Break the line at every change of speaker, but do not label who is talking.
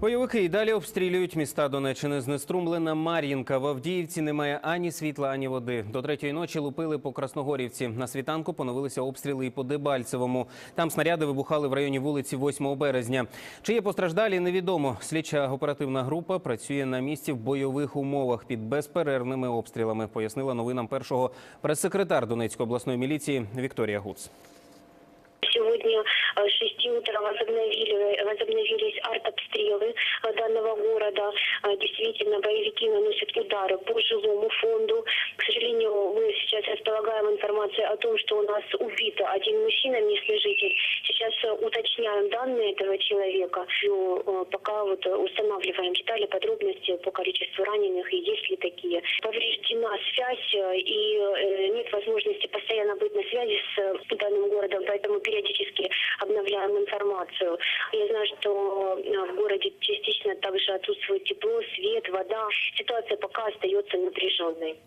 Бойовики і далі обстрілюють міста Донеччини. Знеструмлена Мар'їнка. В Авдіївці немає ані світла, ані води. До третьої ночі лупили по Красногорівці. На світанку поновилися обстріли і по Дебальцевому. Там снаряди вибухали в районі вулиці 8 березня. Чи є постраждалі, невідомо. Слідча оперативна група працює на місці в бойових умовах під безперервними обстрілами. Пояснила новинам першого прес-секретар Донецької обласної міліції Вікторія Гуц.
Сегодня э, с 6 утра возобновили, возобновились артобстрелы э, Данного города. Э, Действительно, боевики наносят удары по жилому фонду. К сожалению, мы сейчас располагаем информацией о том, что у нас убит один мужчина, местный житель. Сейчас э, уточняем данные этого человека. Но э, пока вот э, устанавливаем детали, подробности по количеству раненых и есть ли такие. Повреждена связь и нет возможности постоянно быть на связи с данным городом, поэтому периодически обновляем информацию. Я знаю, что в городе также отсутствует тепло, свет, вода. Ситуация пока остается напряженной.